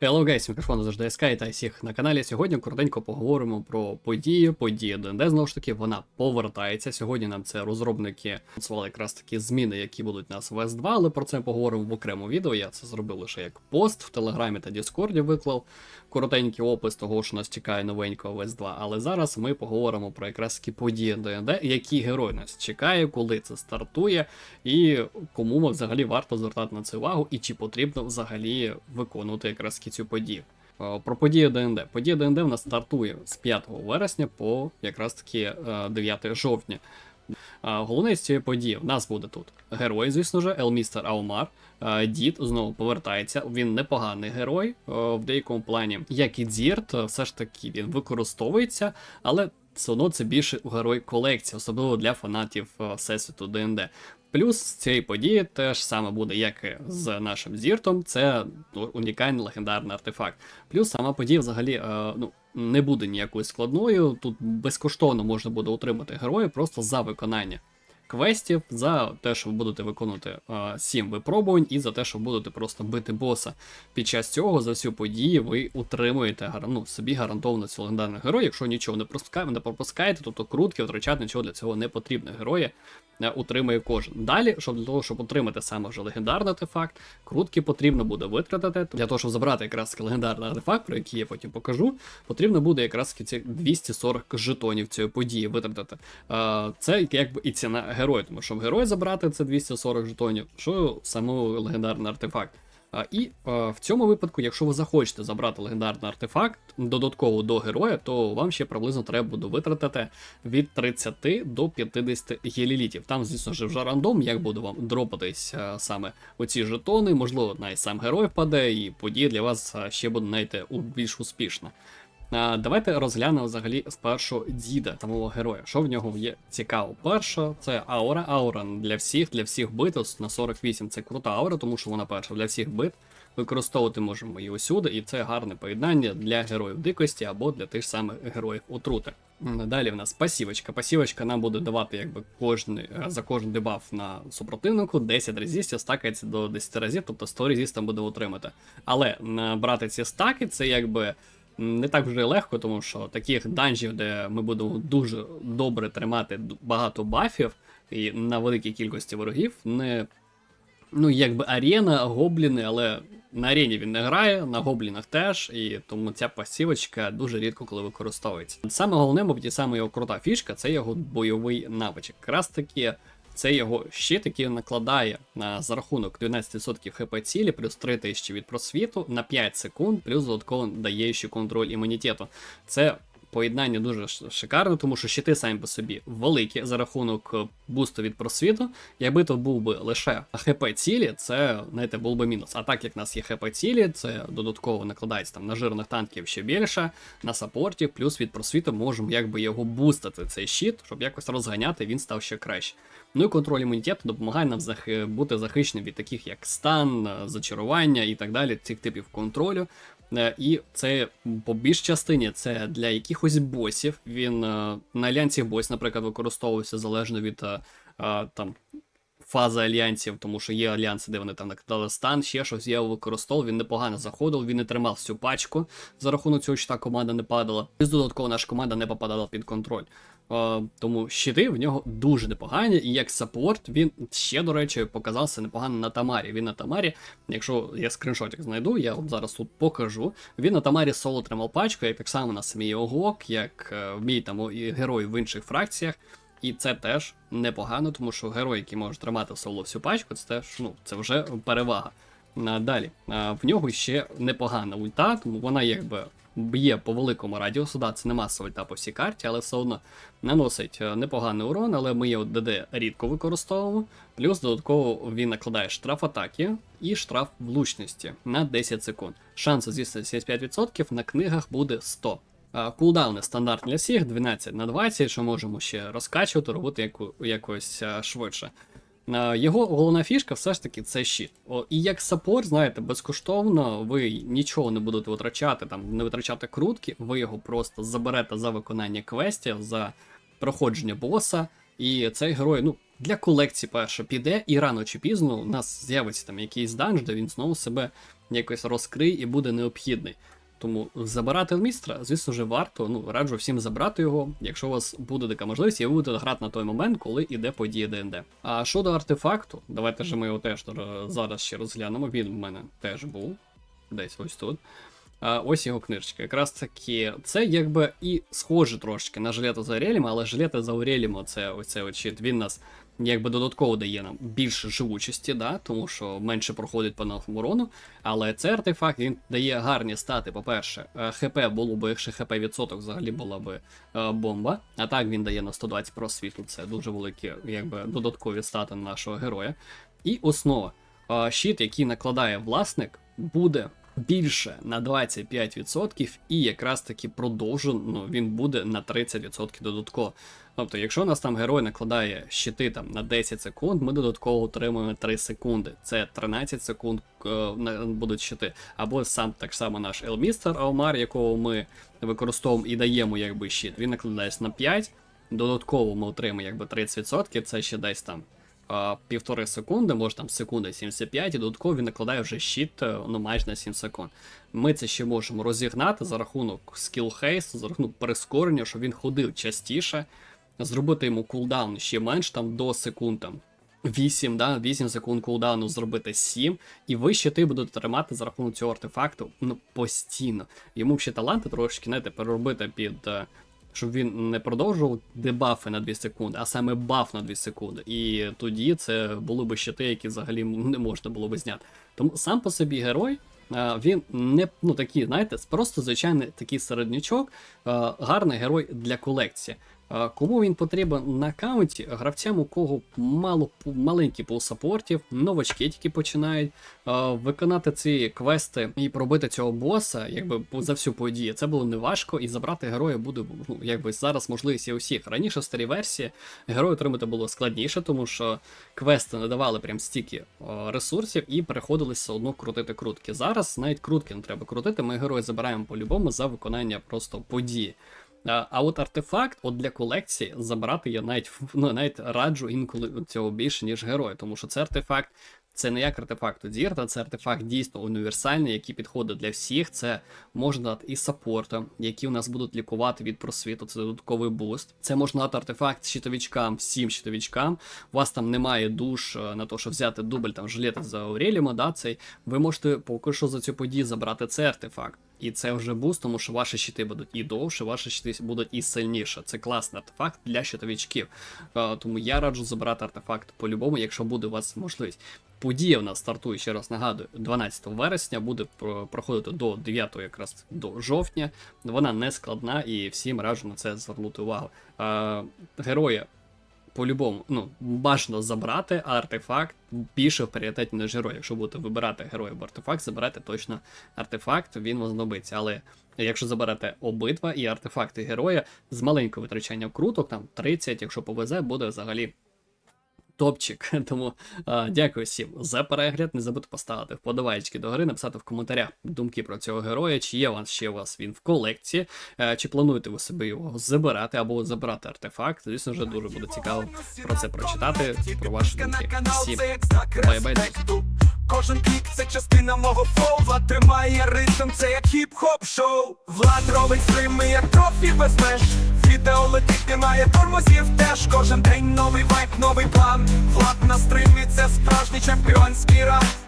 Hello guys, мікрофон завжди СК, та всіх на каналі. Сьогодні коротенько поговоримо про події, події ДНД. Знову ж таки, вона повертається. Сьогодні нам це розробники анонсували якраз такі зміни, які будуть нас в S2, але про це поговоримо в окремому відео. Я це зробив лише як пост в Телеграмі та Діскорді виклав коротенький опис того, що нас чекає новенького в S2. Але зараз ми поговоримо про якраз такі події ДНД, які герой нас чекає, коли це стартує, і кому взагалі варто звертати на це увагу, і чи потрібно взагалі виконувати якраз цю подію. Е, Про подію ДНД. Подія ДНД в нас стартує з 5 вересня по якраз таки е, 9 жовтня. Е, Головне з цієї події в нас буде тут герой, звісно ж, Елмістер Аумар. Е, Дід знову повертається. Він непоганий герой е, в деякому плані. Як і Дірт, е, все ж таки він використовується, але все одно це більше герой колекції, особливо для фанатів е, всесвіту ДНД. Плюс з цієї події теж саме буде, як і з нашим зіртом, це ну, унікальний легендарний артефакт. Плюс сама подія взагалі е, ну, не буде ніякою складною. Тут безкоштовно можна буде отримати героя просто за виконання квестів, за те, що ви будете виконувати е, 7 випробувань, і за те, що будете просто бити боса. Під час цього за всю подію ви утримуєте ну, собі гарантовано цього легендарного героя. Якщо нічого не пропускаєте, не пропускаєте, тобто крутки втрачати нічого для цього не потрібно. Героя е, утримує кожен. Далі, щоб для того, щоб отримати саме вже легендарний артефакт, крутки потрібно буде витратити. Для того, щоб забрати якраз легендарний артефакт, про який я потім покажу, потрібно буде якраз ці 240 жетонів цієї події витратити. Е, Це якби і ціна героя, тому що герой забрати це 240 жетонів, що самого легендарний артефакт. А, І е, в цьому випадку, якщо ви захочете забрати легендарний артефакт додатково до героя, то вам ще приблизно треба буде витратити від 30 до 50 гелілітів. Там, звісно ж, вже рандом, як буде вам дропатись е, саме оці жетони, можливо, навіть сам герой впаде, і подія для вас ще буде знаєте, більш успішна. Давайте розглянемо взагалі спершу діда самого героя. Що в нього є цікаво? Перше, це аура. Аура для всіх, для всіх битв на 48 це крута аура, тому що вона перша для всіх бит. Використовувати можемо її усюди, і це гарне поєднання для героїв дикості або для тих самих героїв отрути. Далі в нас пасівочка. Пасівочка нам буде давати якби кожний, е, за кожен дебаф на супротивнику 10 резистів, стакається до 10 разів, тобто 100 резистів там буде отримати. Але брати ці стаки, це якби не так вже легко, тому що таких данжів, де ми будемо дуже добре тримати багато бафів і на великій кількості ворогів, не. Ну, якби арена, гобліни, але на арені він не грає, на гоблінах теж, і тому ця пасівочка дуже рідко коли використовується. Саме головне, мабуть, саме його крута фішка це його бойовий навичок. Якраз таки це його щит, який накладає на за рахунок 12% хп цілі, плюс 3000 від просвіту на 5 секунд, плюс додатково дає ще контроль імунітету. Це поєднання дуже шикарне, тому що щити самі по собі великі за рахунок е, бусту від просвіту. Якби тут був би лише хп цілі, це знаєте, був би мінус. А так як в нас є хп цілі, це додатково накладається там на жирних танків ще більше, на сапорті, плюс від просвіту можемо якби його бустити цей щит, щоб якось розганяти, він став ще краще. Ну і контроль імунітету допомагає нам бути захищеним від таких як стан, е, зачарування і так далі, цих типів контролю. Е, І це по більш частині це для якихось босів. Він е, на лянці бос, наприклад, використовувався залежно від е, там. Фази альянсів, тому що є альянси, де вони там накидали стан, ще щось я його використовував, він непогано заходив, він не тримав всю пачку. За рахунок цього що та команда не падала. І додатково наша команда не попадала під контроль. Е, тому щити в нього дуже непогані, і як саппорт він ще, до речі, показався непогано на Тамарі. Він на Тамарі, якщо я скріншотик знайду, я от зараз тут покажу. Він на Тамарі соло тримав пачку, як так само на самій Огок, як е, мій там герой в інших фракціях. І це теж непогано, тому що герой, який може тримати соло всю пачку, це теж ну, це вже перевага. Далі, в нього ще непогана ульта, тому вона якби б'є по великому радіусу. Да, це не масова ульта по всій карті, але все одно наносить е, непоганий урон, але ми от ДД рідко використовуємо. Плюс додатково він накладає штраф атаки і штраф влучності на 10 секунд. Шанси, звісно, 75%, на книгах буде 100. Кулдауни стандартні для всіх 12 на 20, що можемо ще розкачувати, робити яку, якось швидше. Його головна фішка все ж таки це щит. О, і як саппорт, знаєте, безкоштовно ви нічого не будете витрачати, там не витрачати крутки, ви його просто заберете за виконання квестів, за проходження боса. І цей герой, ну, для колекції перше піде, і рано чи пізно у нас з'явиться там якийсь данж, де він знову себе якось розкриє і буде необхідний. Тому забирати містра, звісно ж, варто. Ну, раджу всім забрати його, якщо у вас буде така можливість, і ви будете грати на той момент, коли іде подія ДНД. А щодо артефакту, давайте ж ми його теж зараз ще розглянемо. Він в мене теж був десь ось тут. А, ось його книжечка. Якраз таки, це якби і схоже трошки на жилета за Ауреліма, але жилета за Ауреліма, це оце щит, він нас якби додатково дає нам більше живучості, да, тому що менше проходить по нашому. Але цей артефакт він дає гарні стати. По-перше, е, ХП було би, якщо ХП відсоток взагалі була би е, бомба. А так він дає на 120 просвіту. Це дуже великі, якби додаткові стати нашого героя. І основа. Е, Щит, який накладає власник, буде більше на 25%, і якраз таки продовжено він буде на 30% додатково. Тобто, якщо у нас там герой накладає щити там на 10 секунд, ми додатково отримуємо 3 секунди. Це 13 секунд е, будуть щити. Або сам так само наш Елмістер Аумар, якого ми використовуємо і даємо якби щит. Він накладається на 5. Додатково ми отримаємо якби 30%, це ще десь там а, півтори секунди, може там секунда 75, і додатково він накладає вже щит е, ну, майже на 7 секунд. Ми це ще можемо розігнати за рахунок skill haste, за рахунок прискорення, щоб він ходив частіше, зробити йому кулдаун ще менш там до секунд там. 8, да, 8 секунд кулдауну зробити 7, і ви щити будете тримати за рахунок цього артефакту ну, постійно. Йому ще таланти трошки знаєте, переробити під. Щоб він не продовжував дебафи на 2 секунди, а саме баф на 2 секунди. І тоді це були б щити, які взагалі не можна було би зняти. Тому сам по собі герой, е, він не ну такий, знаєте, просто звичайний такий середнячок, е, гарний герой для колекції. Кому він потрібен на аккаунті? Гравцям, у кого мало маленький пул саппортів, новачки тільки починають виконати ці квести і пробити цього боса, якби за всю подію. Це було неважко, і забрати героя буде ну, якби зараз можливість є у всіх. Раніше в старій версії герой отримати було складніше, тому що квести не давали прям стільки ресурсів і переходилися все одно крутити крутки. Зараз навіть крутки не треба крутити. Ми героя забираємо по-любому за виконання просто події. А, а от артефакт, от для колекції забрати я навіть ну, навіть раджу інколи цього більше, ніж герой, тому що це артефакт. Це не як артефакт у Дірта, це артефакт дійсно універсальний, який підходить для всіх. Це можна дати і саппорти, які у нас будуть лікувати від просвіту, це додатковий буст. Це можна дати артефакт щитовичкам, всім щитовичкам. У вас там немає душ е, на те, щоб взяти дубль там жилета за Ауреліма, да, цей. Ви можете поки що за цю подію забрати цей артефакт. І це вже буст, тому що ваші щити будуть і довше, ваші щити будуть і сильніше. Це класний артефакт для щитовичків. Е, Тому я раджу забирати артефакт по-любому, якщо буде у вас можливість. Подія в нас стартує, ще раз нагадую, 12 вересня, буде проходити до 9 якраз до жовтня. Вона не складна і всім раджу на це звернути увагу. Е, Героя по-любому, ну, бажано забрати, а артефакт більше в пріоритеті, ніж герой. Якщо будете вибирати героя або артефакт, забирайте точно артефакт, він вам знадобиться. Але якщо заберете обидва і артефакти героя з маленького витрачання круток, там 30, якщо повезе, буде взагалі. Топчик, тому а, дякую всім за перегляд. Не забудьте поставити вподобайки до гри, написати в коментарях думки про цього героя, чи є у вас ще у вас він в колекції, е, чи плануєте ви собі його забирати або забирати артефакт. Звісно, вже дуже буде цікаво про це прочитати, про ваші думки. Всім бай-бай. Кожен клік це частина мого флоу Влад тримає ритм, це як хіп-хоп шоу Влад робить стрими, як трофі без меж Відео летить, немає тормозів теж Кожен день новий вайб, новий план. Влад на стримі, це справжній чемпіонський раунд